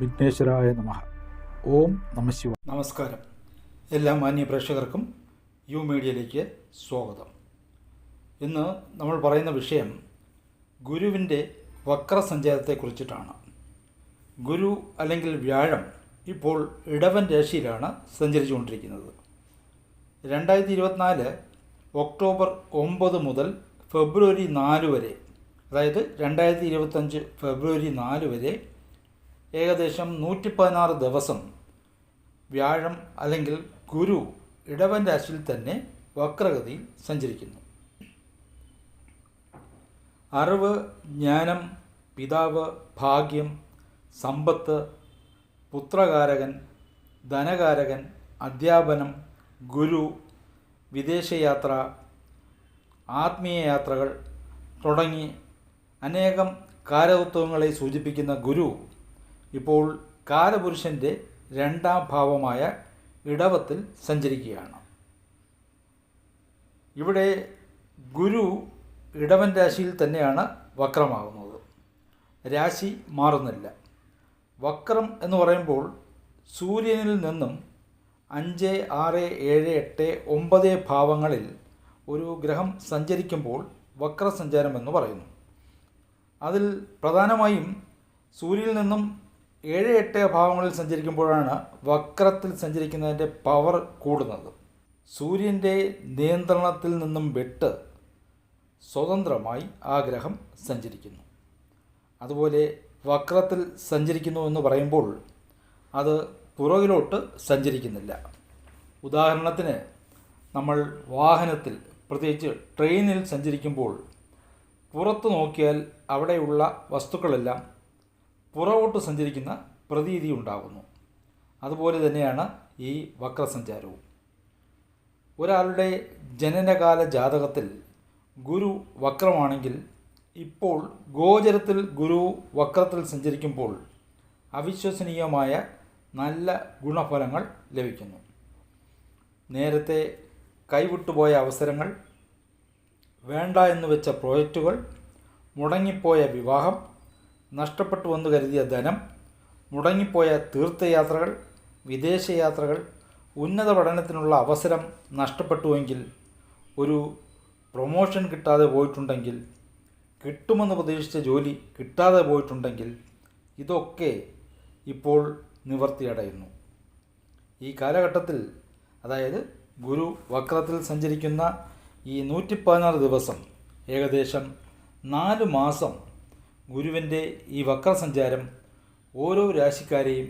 വിഘ്നേശ്വരായ നമ. ഓം നമശിവ നമസ്കാരം. എല്ലാ മാന്യ പ്രേക്ഷകർക്കും യു മീഡിയയിലേക്ക് സ്വാഗതം. ഇന്ന് നമ്മൾ പറയുന്ന വിഷയം ഗുരുവിന്റെ വക്രസഞ്ചാരത്തെക്കുറിച്ചിട്ടാണ് ഗുരു അല്ലെങ്കിൽ വ്യാഴം ഇപ്പോൾ ഇടവൻ രാശിയിലാണ് സഞ്ചരിച്ചുകൊണ്ടിരിക്കുന്നത്. രണ്ടായിരത്തി ഇരുപത്തിനാല് ഒക്ടോബർ ഒമ്പത് മുതൽ ഫെബ്രുവരി നാല് വരെ അതായത് രണ്ടായിരത്തി ഇരുപത്തഞ്ച് ഫെബ്രുവരി നാല് വരെ ഏകദേശം നൂറ്റി പതിനാറ് ദിവസം വ്യാഴം അല്ലെങ്കിൽ ഗുരു ഇടവൻ രാശിയിൽ തന്നെ വക്രഗതിയിൽ സഞ്ചരിക്കുന്നു. അറിവ് ജ്ഞാനം പിതാവ് ഭാഗ്യം സമ്പത്ത് പുത്രകാരകൻ ധനകാരകൻ അധ്യാപനം ഗുരു വിദേശയാത്ര ആത്മീയ യാത്രകൾ തുടങ്ങി അനേകം കാരതത്വങ്ങളെ സൂചിപ്പിക്കുന്ന ഗുരു ഇപ്പോൾ കാലപുരുഷന്റെ രണ്ടാം ഭാവമായ ഇടവത്തിൽ സഞ്ചരിക്കുകയാണ്. ഇവിടെ ഗുരു ഇടവൻ രാശിയിൽ തന്നെയാണ് വക്രമാകുന്നത്. രാശി മാറുന്നില്ല. വക്രം എന്ന് പറയുമ്പോൾ സൂര്യനിൽ നിന്നും അഞ്ച് ആറ് ഏഴ് എട്ട് ഒമ്പത് ഭാവങ്ങളിൽ ഒരു ഗ്രഹം സഞ്ചരിക്കുമ്പോൾ വക്രസഞ്ചാരം എന്ന് പറയുന്നു. അതിൽ പ്രധാനമായും സൂര്യനിൽ നിന്നും ഏഴ് എട്ട് ഭാവങ്ങളിൽ സഞ്ചരിക്കുമ്പോഴാണ് വക്രത്തിൽ സഞ്ചരിക്കുന്നതിന്റെ പവർ കൂടുന്നത്. സൂര്യന്റെ നിയന്ത്രണത്തിൽ നിന്നും വിട്ട് സ്വതന്ത്രമായി ആ ഗ്രഹം സഞ്ചരിക്കുന്നു. അതുപോലെ വക്രത്തിൽ സഞ്ചരിക്കുന്നു എന്ന് പറയുമ്പോൾ അത് പുറകിലോട്ട് സഞ്ചരിക്കുന്നില്ല. ഉദാഹരണത്തിന് നമ്മൾ വാഹനത്തിൽ പ്രത്യേകിച്ച് ട്രെയിനിൽ സഞ്ചരിക്കുമ്പോൾ പുറത്ത് നോക്കിയാൽ അവിടെയുള്ള വസ്തുക്കളെല്ലാം പുറകോട്ട് സഞ്ചരിക്കുന്ന പ്രതീതി ഉണ്ടാകുന്നു. അതുപോലെ തന്നെയാണ് ഈ വക്രസഞ്ചാരവും. ഒരാളുടെ ജനനകാല ജാതകത്തിൽ ഗുരു വക്രമാണെങ്കിൽ ഇപ്പോൾ ഗോചരത്തിൽ ഗുരു വക്രത്തിൽ സഞ്ചരിക്കുമ്പോൾ അവിശ്വസനീയമായ നല്ല ഗുണഫലങ്ങൾ ലഭിക്കുന്നു. നേരത്തെ കൈവിട്ടുപോയ അവസരങ്ങൾ വേണ്ട എന്ന് വെച്ച പ്രോജക്റ്റുകൾ മുടങ്ങിപ്പോയ വിവാഹം നഷ്ടപ്പെട്ടു വന്നു കരുതിയ ധനം മുടങ്ങിപ്പോയ തീർത്ഥയാത്രകൾ വിദേശയാത്രകൾ ഉന്നത പഠനത്തിനുള്ള അവസരം നഷ്ടപ്പെട്ടുവെങ്കിൽ ഒരു പ്രൊമോഷൻ കിട്ടാതെ പോയിട്ടുണ്ടെങ്കിൽ കിട്ടുമെന്ന് പ്രതീക്ഷിച്ച ജോലി കിട്ടാതെ പോയിട്ടുണ്ടെങ്കിൽ ഇതൊക്കെ ഇപ്പോൾ നിവർത്തിയടയുന്നു. ഈ കാലഘട്ടത്തിൽ അതായത് ഗുരു വക്രത്തിൽ സഞ്ചരിക്കുന്ന ഈ നൂറ്റി ദിവസം ഏകദേശം നാല് മാസം ഗുരുവിന്റെ ഈ വക്രസഞ്ചാരം ഓരോ രാശിക്കാരെയും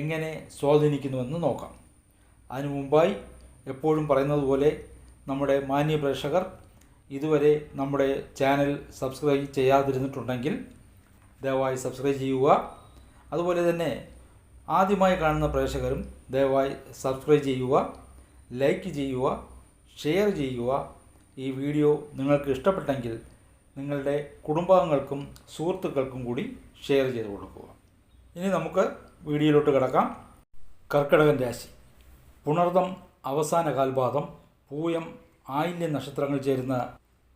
എങ്ങനെ സ്വാധീനിക്കുന്നുവെന്ന് നോക്കാം. അതിനു മുമ്പായി എപ്പോഴും പറയുന്നത് പോലെ നമ്മുടെ മാന്യ പ്രേക്ഷകർ ഇതുവരെ നമ്മുടെ ചാനൽ സബ്സ്ക്രൈബ് ചെയ്യാതിരുന്നിട്ടുണ്ടെങ്കിൽ ദയവായി സബ്സ്ക്രൈബ് ചെയ്യുക. അതുപോലെ തന്നെ ആദ്യമായി കാണുന്ന പ്രേക്ഷകരും ദയവായി സബ്സ്ക്രൈബ് ചെയ്യുക ലൈക്ക് ചെയ്യുക ഷെയർ ചെയ്യുക. ഈ വീഡിയോ നിങ്ങൾക്ക് ഇഷ്ടപ്പെട്ടെങ്കിൽ നിങ്ങളുടെ കുടുംബാംഗങ്ങൾക്കും സുഹൃത്തുക്കൾക്കും കൂടി ഷെയർ ചെയ്ത് കൊടുക്കുക. ഇനി നമുക്ക് വീഡിയോയിലോട്ട് കിടക്കാം. കർക്കിടകൻ രാശി. പുണർദം അവസാന കാൽപാദം പൂയം ആയില്യ നക്ഷത്രങ്ങൾ ചേരുന്ന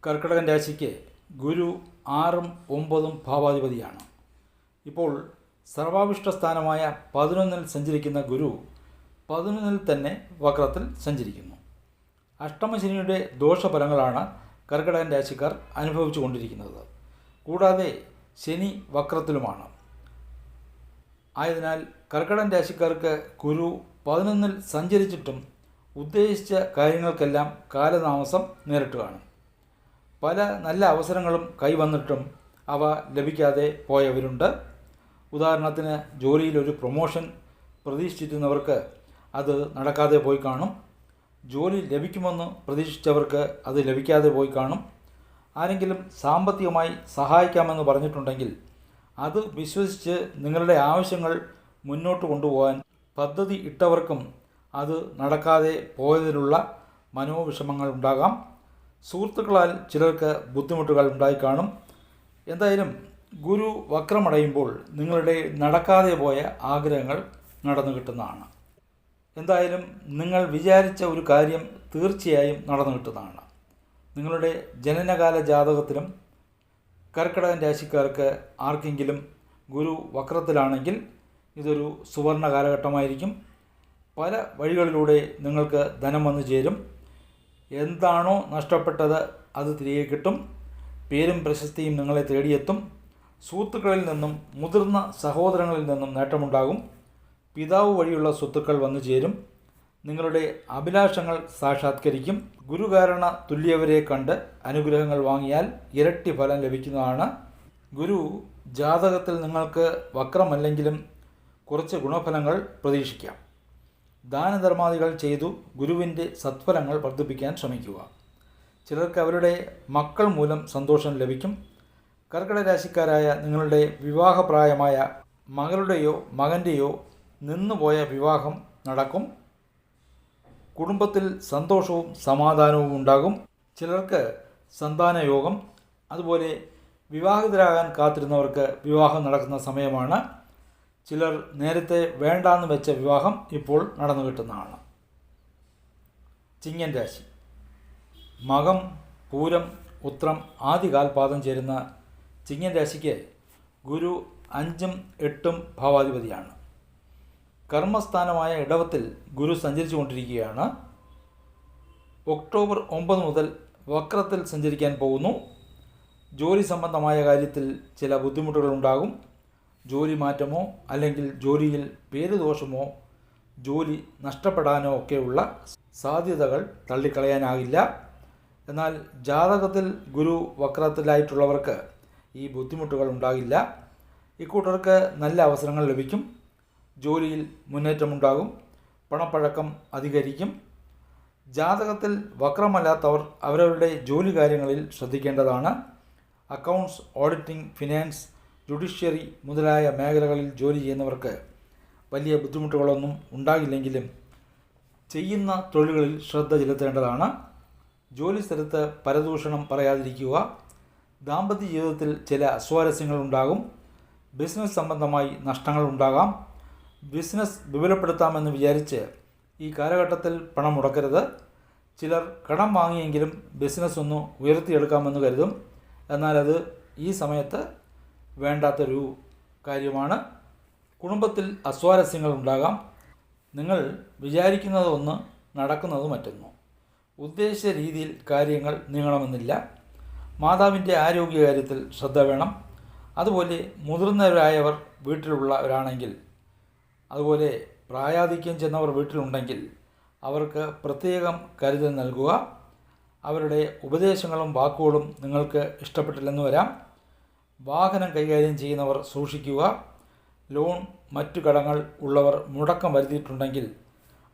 കർക്കിടകൻ രാശിക്ക് ഗുരു ആറും ഒമ്പതും ഭാവാധിപതിയാണ്. ഇപ്പോൾ സർവാവിഷ്ട സ്ഥാനമായ പതിനൊന്നിൽ സഞ്ചരിക്കുന്ന ഗുരു പതിനൊന്നിൽ തന്നെ വക്രത്തിൽ സഞ്ചരിക്കുന്നു. അഷ്ടമശനിയുടെ ദോഷഫലങ്ങളാണ് കർക്കിടകൻ രാശിക്കാർ അനുഭവിച്ചു കൊണ്ടിരിക്കുന്നത്. കൂടാതെ ശനി വക്രത്തിലുമാണ്. ആയതിനാൽ കർക്കിടകൻ രാശിക്കാർക്ക് ഗുരു പതിനൊന്നിൽ സഞ്ചരിച്ചിട്ടും ഉദ്ദേശിച്ച കാര്യങ്ങൾക്കെല്ലാം കാലതാമസം നേരിട്ടുകയാണ് പല നല്ല അവസരങ്ങളും കൈവന്നിട്ടും അവ ലഭിക്കാതെ പോയവരുണ്ട്. ഉദാഹരണത്തിന് ജോലിയിലൊരു പ്രൊമോഷൻ പ്രതീക്ഷിച്ചിരുന്നവർക്ക് അത് നടക്കാതെ പോയി കാണും. ജോലി ലഭിക്കുമെന്ന് പ്രതീക്ഷിച്ചവർക്ക് അത് ലഭിക്കാതെ പോയി കാണും. ആരെങ്കിലും സാമ്പത്തികമായി സഹായിക്കാമെന്ന് പറഞ്ഞിട്ടുണ്ടെങ്കിൽ അത് വിശ്വസിച്ച് നിങ്ങളുടെ ആവശ്യങ്ങൾ മുന്നോട്ട് കൊണ്ടുപോകാൻ പദ്ധതി ഇട്ടവർക്കും അത് നടക്കാതെ പോയതിലുള്ള മനോവിഷമങ്ങൾ ഉണ്ടാകാം. സുഹൃത്തുക്കളാൽ ചിലർക്ക് ബുദ്ധിമുട്ടുകൾ ഉണ്ടായി കാണും എന്തായാലും ഗുരു വക്രമടയുമ്പോൾ നിങ്ങളുടെ നടക്കാതെ പോയ ആഗ്രഹങ്ങൾ നടന്നു കിട്ടുന്നതാണ് എന്തായാലും നിങ്ങൾ വിചാരിച്ച ഒരു കാര്യം തീർച്ചയായും നടന്നു കിട്ടുന്നതാണ്. നിങ്ങളുടെ ജനനകാല ജാതകത്തിലും കർക്കിടകൻ രാശിക്കാർക്ക് ആർക്കെങ്കിലും ഗുരു വക്രത്തിലാണെങ്കിൽ ഇതൊരു സുവർണ കാലഘട്ടമായിരിക്കും. പല വഴികളിലൂടെ നിങ്ങൾക്ക് ധനം വന്നു ചേരും. എന്താണോ നഷ്ടപ്പെട്ടത് അത് തിരികെ കിട്ടും. പേരും പ്രശസ്തിയും നിങ്ങളെ തേടിയെത്തും. സുഹൃത്തുക്കളിൽ നിന്നും മുതിർന്ന സഹോദരങ്ങളിൽ നിന്നും നേട്ടമുണ്ടാകും. പിതാവ് വഴിയുള്ള സ്വത്തുക്കൾ വന്നു ചേരും. നിങ്ങളുടെ അഭിലാഷങ്ങൾ സാക്ഷാത്കരിക്കും. ഗുരുകാരണ തുല്യവരെ കണ്ട് അനുഗ്രഹങ്ങൾ വാങ്ങിയാൽ ഇരട്ടി ഫലം ലഭിക്കുന്നതാണ്. ഗുരു ജാതകത്തിൽ നിങ്ങൾക്ക് വക്രമല്ലെങ്കിലും കുറച്ച് ഗുണഫലങ്ങൾ പ്രതീക്ഷിക്കാം. ദാനധർമാദികൾ ചെയ്തു ഗുരുവിന്റെ സത്ഫലങ്ങൾ വർദ്ധിപ്പിക്കാൻ ശ്രമിക്കുക. ചിലർക്ക് അവരുടെ മക്കൾ മൂലം സന്തോഷം ലഭിക്കും. കർക്കിടക രാശിക്കാരായ നിങ്ങളുടെ വിവാഹപ്രായമായ മകളുടെയോ മകന്റെയോ നിന്നുപോയ വിവാഹം നടക്കും. കുടുംബത്തിൽ സന്തോഷവും സമാധാനവും ഉണ്ടാകും. ചിലർക്ക് സന്താനയോഗം അതുപോലെ വിവാഹിതരാകാൻ കാത്തിരുന്നവർക്ക് വിവാഹം നടക്കുന്ന സമയമാണ്. ചിലർ നേരത്തെ വേണ്ടാന്ന് വെച്ച വിവാഹം ഇപ്പോൾ നടന്നു കിട്ടുന്നതാണ്. ചിങ്ങൻ രാശി. മകം പൂരം ഉത്രം ആദ്യ കാൽപാദം ചേരുന്ന ചിങ്ങൻ രാശിക്ക് ഗുരു അഞ്ചും എട്ടും ഭാവാധിപതിയാണ്. കർമ്മസ്ഥാനമായ ഇടവത്തിൽ ഗുരു സഞ്ചരിച്ചു കൊണ്ടിരിക്കുകയാണ് ഒക്ടോബർ ഒമ്പത് മുതൽ വക്രത്തിൽ സഞ്ചരിക്കാൻ പോകുന്നു. ജോലി സംബന്ധമായ കാര്യത്തിൽ ചില ബുദ്ധിമുട്ടുകൾ ഉണ്ടാകും. ജോലി മാറ്റമോ അല്ലെങ്കിൽ ജോലിയിൽ പേരുദോഷമോ ജോലി നഷ്ടപ്പെടാനോ ഒക്കെയുള്ള സാധ്യതകൾ തള്ളിക്കളയാനാകില്ല. എന്നാൽ ജാതകത്തിൽ ഗുരു വക്രത്തിലായിട്ടുള്ളവർക്ക് ഈ ബുദ്ധിമുട്ടുകൾ ഉണ്ടാകില്ല. ഇക്കൂട്ടർക്ക് നല്ല അവസരങ്ങൾ ലഭിക്കും. ജോലിയിൽ മുന്നേറ്റമുണ്ടാകും. പണപ്പഴക്കം അധികരിക്കും. ജാതകത്തിൽ വക്രമല്ലാത്തവർ അവരവരുടെ ജോലി കാര്യങ്ങളിൽ ശ്രദ്ധിക്കേണ്ടതാണ്. അക്കൗണ്ട്സ് ഓഡിറ്റിംഗ് ഫിനാൻസ് ജുഡീഷ്യറി മുതലായ മേഖലകളിൽ ജോലി ചെയ്യുന്നവർക്ക് വലിയ ബുദ്ധിമുട്ടുകളൊന്നും ഉണ്ടാകില്ലെങ്കിലും ചെയ്യുന്ന തൊഴിലുകളിൽ ശ്രദ്ധ ചെലുത്തേണ്ടതാണ്. ജോലി സ്ഥലത്ത് പരദൂഷണം പറയാതിരിക്കുക. ദാമ്പത്യ ജീവിതത്തിൽ ചില അസ്വാരസ്യങ്ങൾ ഉണ്ടാകും. ബിസിനസ് സംബന്ധമായി നഷ്ടങ്ങൾ ഉണ്ടാകാം ബിസിനസ് വിപുലപ്പെടുത്താമെന്ന് വിചാരിച്ച് ഈ കാലഘട്ടത്തിൽ പണം മുടക്കരുത്. ചിലർ കടം വാങ്ങിയെങ്കിലും ബിസിനസ് ഒന്ന് ഉയർത്തിയെടുക്കാമെന്ന് കരുതും. എന്നാൽ അത് ഈ സമയത്ത് വേണ്ടാത്തൊരു കാര്യമാണ്. കുടുംബത്തിൽ അസ്വാരസ്യങ്ങൾ ഉണ്ടാകാം. നിങ്ങൾ വിചാരിക്കുന്നത് ഒന്ന് നടക്കുന്നത് മറ്റൊന്നു. ഉദ്ദേശിച്ച രീതിയിൽ കാര്യങ്ങൾ നീങ്ങണമെന്നില്ല. മാതാവിന്റെ ആരോഗ്യകാര്യത്തിൽ ശ്രദ്ധ വേണം. അതുപോലെ മുതിർന്നവരായവർ വീട്ടിലുള്ളവരാണെങ്കിൽ അതുപോലെ പ്രായാധിക്യം ചെന്നവർ വീട്ടിലുണ്ടെങ്കിൽ അവർക്ക് പ്രത്യേകം കരുതൽ നൽകുക. അവരുടെ ഉപദേശങ്ങളും വാക്കുകളും നിങ്ങൾക്ക് ഇഷ്ടപ്പെട്ടില്ലെന്ന് വരാം. വാഹനം കൈകാര്യം ചെയ്യുന്നവർ സൂക്ഷിക്കുക. ലോൺ മറ്റു കടങ്ങൾ ഉള്ളവർ മുടക്കം വരുത്തിയിട്ടുണ്ടെങ്കിൽ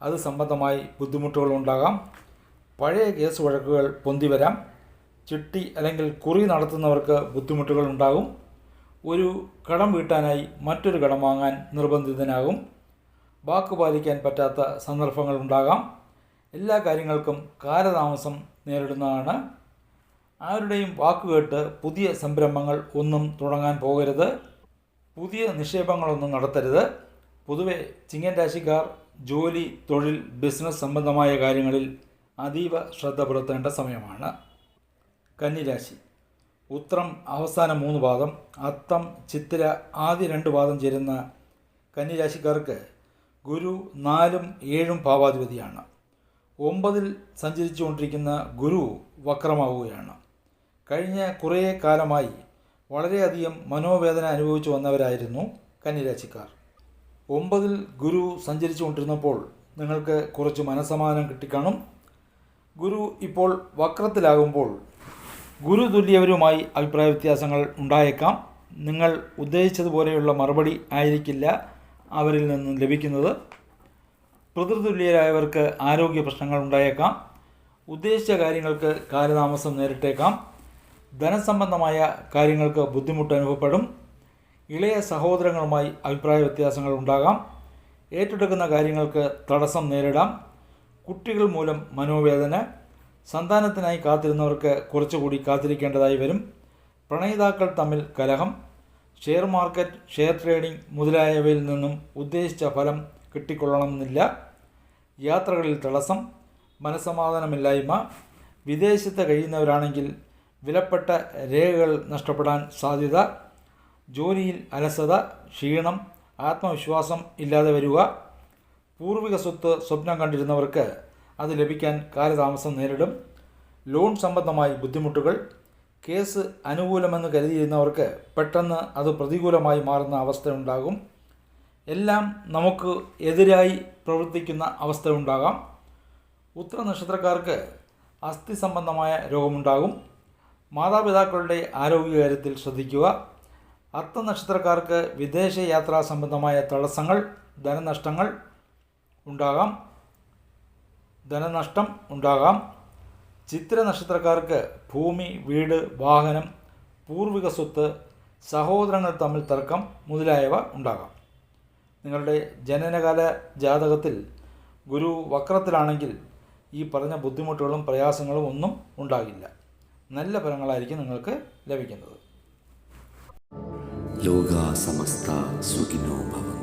അത് സംബന്ധമായി ബുദ്ധിമുട്ടുകൾ ഉണ്ടാകാം. പഴയ കേസ് വഴക്കുകൾ പൊന്തി വരാം. ചിട്ടി അല്ലെങ്കിൽ കുറി നടത്തുന്നവർക്ക് ബുദ്ധിമുട്ടുകൾ ഉണ്ടാകും. ഒരു കടം വീട്ടാനായി മറ്റൊരു കടം വാങ്ങാൻ നിർബന്ധിതനാകും. വാക്ക് പാലിക്കാൻ പറ്റാത്ത സന്ദർഭങ്ങൾ ഉണ്ടാകാം. എല്ലാ കാര്യങ്ങൾക്കും കാലതാമസം നേരിടുന്നതാണ്. ആരുടെയും വാക്കുകേട്ട് പുതിയ സംരംഭങ്ങൾ ഒന്നും തുടങ്ങാൻ പോകരുത്. പുതിയ നിക്ഷേപങ്ങളൊന്നും നടത്തരുത്. പൊതുവെ ചിങ്ങൻ രാശിക്കാർ ജോലി തൊഴിൽ ബിസിനസ് സംബന്ധമായ കാര്യങ്ങളിൽ അതീവ ശ്രദ്ധ പുലർത്തേണ്ട സമയമാണ്. കന്നിരാശി ഉത്രം അവസാന മൂന്ന് പാദം അത്തം ചിത്തിര ആദ്യ രണ്ട് പാദം ചേരുന്ന കന്നിരാശിക്കാർക്ക് ഗുരു നാലും ഏഴും ഭാവാധിപതിയാണ്. ഒമ്പതിൽ സഞ്ചരിച്ചുകൊണ്ടിരിക്കുന്ന ഗുരു വക്രമാവുകയാണ്. കഴിഞ്ഞ കുറേ കാലമായി വളരെയധികം മനോവേദന അനുഭവിച്ചു വന്നവരായിരുന്നു കന്നിരാശിക്കാർ ഒമ്പതിൽ ഗുരു സഞ്ചരിച്ചു കൊണ്ടിരുന്നപ്പോൾ നിങ്ങൾക്ക് കുറച്ച് മനസമാധാനം കിട്ടിക്കാണും. ഗുരു ഇപ്പോൾ വക്രത്തിലാകുമ്പോൾ ഗുരു തുല്യവരുമായി അഭിപ്രായ വ്യത്യാസങ്ങൾ ഉണ്ടായേക്കാം. നിങ്ങൾ ഉദ്ദേശിച്ചതുപോലെയുള്ള മറുപടി ആയിരിക്കില്ല അവരിൽ നിന്നും ലഭിക്കുന്നത്. പിതൃതുല്യരായവർക്ക് ആരോഗ്യ പ്രശ്നങ്ങൾ ഉണ്ടായേക്കാം. ഉദ്ദേശിച്ച കാര്യങ്ങൾക്ക് കാലതാമസം നേരിട്ടേക്കാം. ധനസംബന്ധമായ കാര്യങ്ങൾക്ക് ബുദ്ധിമുട്ട് അനുഭവപ്പെടും. ഇളയ സഹോദരങ്ങളുമായി അഭിപ്രായ വ്യത്യാസങ്ങൾ ഉണ്ടാകാം. ഏറ്റെടുക്കുന്ന കാര്യങ്ങൾക്ക് തടസ്സം നേരിടാം. കുട്ടികൾ മൂലം മനോവേദന സന്താനത്തിനായി കാത്തിരുന്നവർക്ക് കുറച്ചുകൂടി കാത്തിരിക്കേണ്ടതായി വരും. പ്രണയിതാക്കൾ തമ്മിൽ കലഹം ഷെയർ മാർക്കറ്റ് ഷെയർ ട്രേഡിംഗ് മുതലായവയിൽ നിന്നും ഉദ്ദേശിച്ച ഫലം കിട്ടിക്കൊള്ളണമെന്നില്ല. യാത്രകളിൽ തടസ്സം മനസമാധാനമില്ലായ്മ വിദേശത്ത് കഴിയുന്നവരാണെങ്കിൽ വിലപ്പെട്ട രേഖകൾ നഷ്ടപ്പെടാൻ സാധ്യത ജോലിയിൽ അലസത ക്ഷീണം ആത്മവിശ്വാസം ഇല്ലാതെ വരിക പൂർവിക സ്വത്ത് സ്വപ്നം കണ്ടിരുന്നവർക്ക് അത് ലഭിക്കാൻ കാലതാമസം നേരിടും. ലോൺ സംബന്ധമായി ബുദ്ധിമുട്ടുകൾ കേസ് അനുകൂലമെന്ന് കരുതിയിരുന്നവർക്ക് പെട്ടെന്ന് അത് പ്രതികൂലമായി മാറുന്ന അവസ്ഥയുണ്ടാകും എല്ലാം നമുക്ക് എതിരായി പ്രവർത്തിക്കുന്ന അവസ്ഥയുണ്ടാകാം ഉത്തര നക്ഷത്രക്കാർക്ക് അസ്ഥി സംബന്ധമായ രോഗമുണ്ടാകും. മാതാപിതാക്കളുടെ ആരോഗ്യകാര്യത്തിൽ ശ്രദ്ധിക്കുക. അത്ത നക്ഷത്രക്കാർക്ക് വിദേശ യാത്രാ സംബന്ധമായ തടസ്സങ്ങൾ ധനനഷ്ടങ്ങൾ ഉണ്ടാകാം. ധനനഷ്ടം ഉണ്ടാകാം. ചിത്ര നക്ഷത്രക്കാർക്ക് ഭൂമി വീട് വാഹനം പൂർവിക സ്വത്ത് സഹോദരങ്ങൾ തമ്മിൽ തർക്കം മുതലായവ ഉണ്ടാകാം. നിങ്ങളുടെ ജനനകാല ജാതകത്തിൽ ഗുരു വക്രത്തിലാണെങ്കിൽ ഈ പറഞ്ഞ ബുദ്ധിമുട്ടുകളും പ്രയാസങ്ങളും ഒന്നും ഉണ്ടാകില്ല. നല്ല ഫലങ്ങളായിരിക്കും നിങ്ങൾക്ക് ലഭിക്കുന്നത്. ലോകാസമസ്ത സുഖിനോ ഭവന്തു